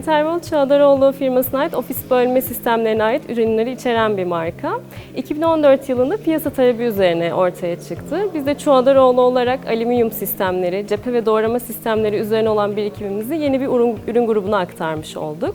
Interval Çağdaroğlu firmasına ait ofis bölme sistemlerine ait ürünleri içeren bir marka. 2014 yılında piyasa talebi üzerine ortaya çıktı. Biz de Çağdaroğlu olarak alüminyum sistemleri, cephe ve doğrama sistemleri üzerine olan birikimimizi yeni bir ürün, grubuna aktarmış olduk.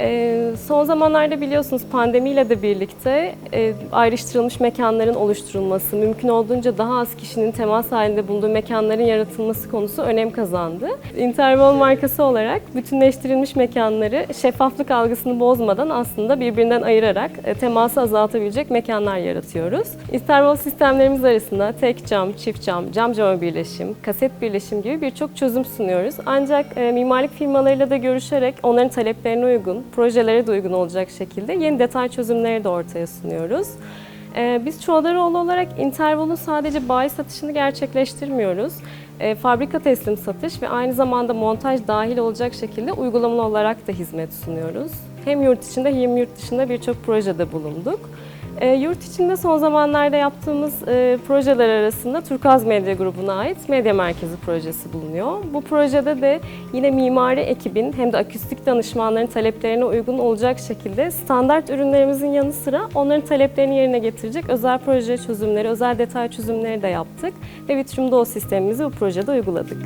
Ee, son zamanlarda biliyorsunuz pandemiyle de birlikte e, ayrıştırılmış mekanların oluşturulması, mümkün olduğunca daha az kişinin temas halinde bulunduğu mekanların yaratılması konusu önem kazandı. Interval markası olarak bütünleştirilmiş mekanları şeffaflık algısını bozmadan aslında birbirinden ayırarak e, teması azaltabilecek mekanlar yaratıyoruz. Interval sistemlerimiz arasında tek cam, çift cam, cam cama birleşim, kaset birleşim gibi birçok çözüm sunuyoruz. Ancak e, mimarlık firmalarıyla da görüşerek onların taleplerine uygun, projelere de uygun olacak şekilde yeni detay çözümleri de ortaya sunuyoruz. Ee, Biz Çuvallaroğlu olarak Interval'un sadece bayi satışını gerçekleştirmiyoruz. Ee, Fabrika teslim satış ve aynı zamanda montaj dahil olacak şekilde uygulamalı olarak da hizmet sunuyoruz. Hem yurt içinde hem yurt dışında birçok projede bulunduk. E, yurt içinde son zamanlarda yaptığımız e, projeler arasında Turkaz Medya Grubu'na ait Medya Merkezi projesi bulunuyor. Bu projede de yine mimari ekibin hem de akustik danışmanların taleplerine uygun olacak şekilde standart ürünlerimizin yanı sıra onların taleplerini yerine getirecek özel proje çözümleri, özel detay çözümleri de yaptık ve Vitrum Doğu sistemimizi bu projede uyguladık.